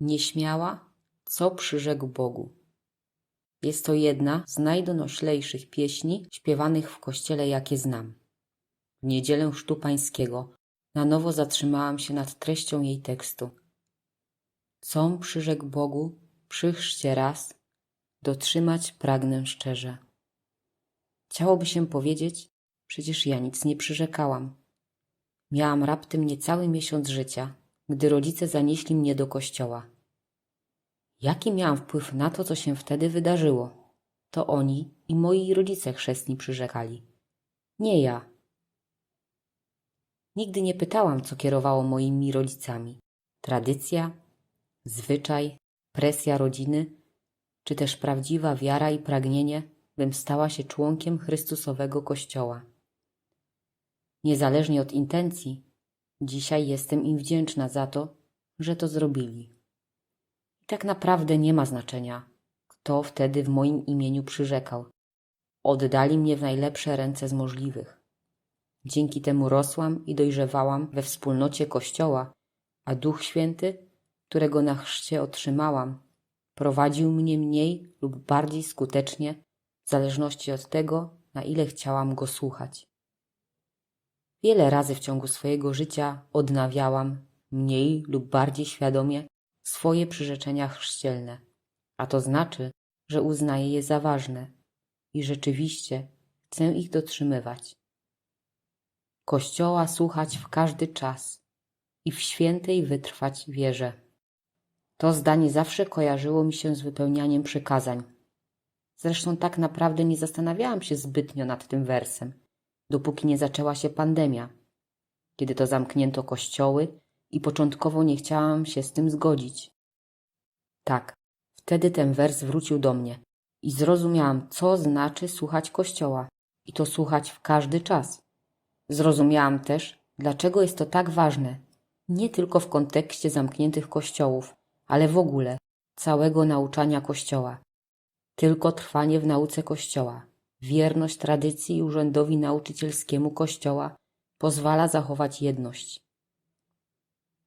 Nieśmiała, co przyrzekł Bogu. Jest to jedna z najdonoślejszych pieśni śpiewanych w kościele, jakie znam. W niedzielę Chrztu Pańskiego na nowo zatrzymałam się nad treścią jej tekstu. Com przyrzekł Bogu przy chrzcie raz, dotrzymać pragnę szczerze. Chciałoby się powiedzieć, przecież ja nic nie przyrzekałam. Miałam raptem niecały miesiąc życia, gdy rodzice zanieśli mnie do kościoła. Jaki miałam wpływ na to, co się wtedy wydarzyło? To oni i moi rodzice chrzestni przyrzekali. Nie ja. Nigdy nie pytałam, co kierowało moimi rodzicami. Tradycja, zwyczaj, presja rodziny, czy też prawdziwa wiara i pragnienie, bym stała się członkiem Chrystusowego Kościoła. Niezależnie od intencji, dzisiaj jestem im wdzięczna za to, że to zrobili. I tak naprawdę nie ma znaczenia, kto wtedy w moim imieniu przyrzekał. Oddali mnie w najlepsze ręce z możliwych. Dzięki temu rosłam i dojrzewałam we wspólnocie Kościoła, a Duch Święty, którego na chrzcie otrzymałam, prowadził mnie mniej lub bardziej skutecznie, w zależności od tego, na ile chciałam go słuchać. Wiele razy w ciągu swojego życia odnawiałam, mniej lub bardziej świadomie, swoje przyrzeczenia chrzcielne, a to znaczy, że uznaję je za ważne i rzeczywiście chcę ich dotrzymywać. Kościoła słuchać w każdy czas i w świętej wytrwać wierze. To zdanie zawsze kojarzyło mi się z wypełnianiem przykazań. Zresztą tak naprawdę nie zastanawiałam się zbytnio nad tym wersem, dopóki nie zaczęła się pandemia, kiedy to zamknięto kościoły i początkowo nie chciałam się z tym zgodzić. Tak, wtedy ten wers wrócił do mnie i zrozumiałam, co znaczy słuchać kościoła i to słuchać w każdy czas. Zrozumiałam też, dlaczego jest to tak ważne, nie tylko w kontekście zamkniętych kościołów, ale w ogóle całego nauczania Kościoła. Tylko trwanie w nauce Kościoła, wierność tradycji i urzędowi nauczycielskiemu Kościoła pozwala zachować jedność.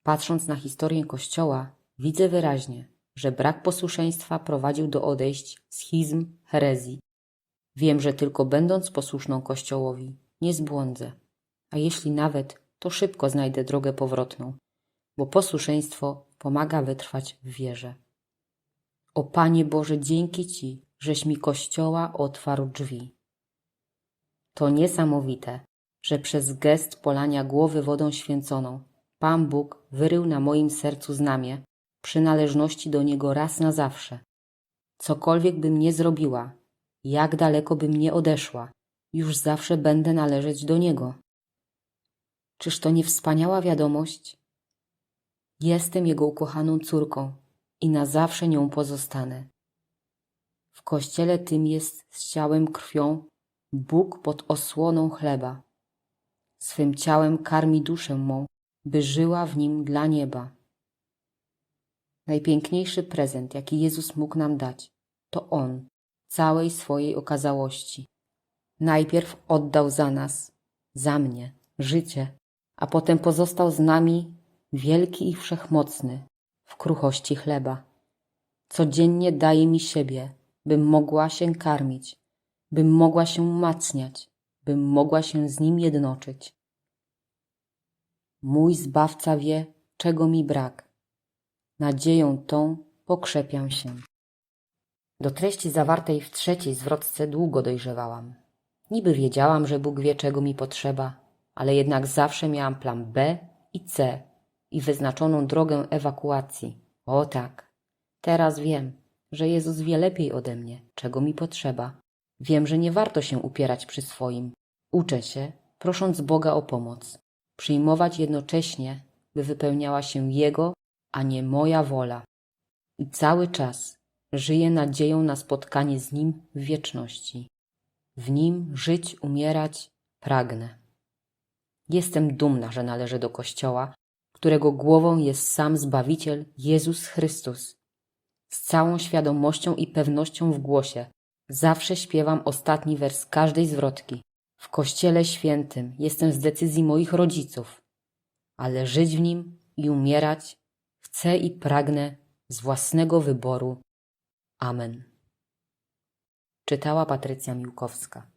Patrząc na historię Kościoła, widzę wyraźnie, że brak posłuszeństwa prowadził do odejść, schizm, herezji. Wiem, że tylko będąc posłuszną Kościołowi, nie zbłądzę, a jeśli nawet, to szybko znajdę drogę powrotną, bo posłuszeństwo pomaga wytrwać w wierze. O Panie Boże, dzięki Ci, żeś mi Kościoła otwarł drzwi. To niesamowite, że przez gest polania głowy wodą święconą Pan Bóg wyrył na moim sercu znamię przynależności do Niego raz na zawsze. Cokolwiek bym nie zrobiła, jak daleko bym nie odeszła, już zawsze będę należeć do Niego. Czyż to nie wspaniała wiadomość? Jestem Jego ukochaną córką i na zawsze nią pozostanę. W kościele tym jest z ciałem krwią Bóg pod osłoną chleba. Swym ciałem karmi duszę mą, by żyła w nim dla nieba. Najpiękniejszy prezent, jaki Jezus mógł nam dać, to On, całej swojej okazałości. Najpierw oddał za nas, za mnie, życie, a potem pozostał z nami wielki i wszechmocny, w kruchości chleba. Codziennie daje mi siebie, bym mogła się karmić, bym mogła się umacniać, bym mogła się z nim jednoczyć. Mój Zbawca wie, czego mi brak. Nadzieją tą pokrzepiam się. Do treści zawartej w trzeciej zwrotce długo dojrzewałam. Niby wiedziałam, że Bóg wie, czego mi potrzeba, ale jednak zawsze miałam plan B i C i wyznaczoną drogę ewakuacji. O tak, teraz wiem, że Jezus wie lepiej ode mnie, czego mi potrzeba. Wiem, że nie warto się upierać przy swoim. Uczę się, prosząc Boga o pomoc, przyjmować jednocześnie, by wypełniała się Jego, a nie moja wola. I cały czas żyję nadzieją na spotkanie z Nim w wieczności. W Nim żyć, umierać pragnę. Jestem dumna, że należę do Kościoła, którego głową jest sam Zbawiciel Jezus Chrystus. Z całą świadomością i pewnością w głosie zawsze śpiewam ostatni wers każdej zwrotki. W Kościele Świętym jestem z decyzji moich rodziców, ale żyć w nim i umierać chcę i pragnę z własnego wyboru. Amen. Czytała Patrycja Miłkowska.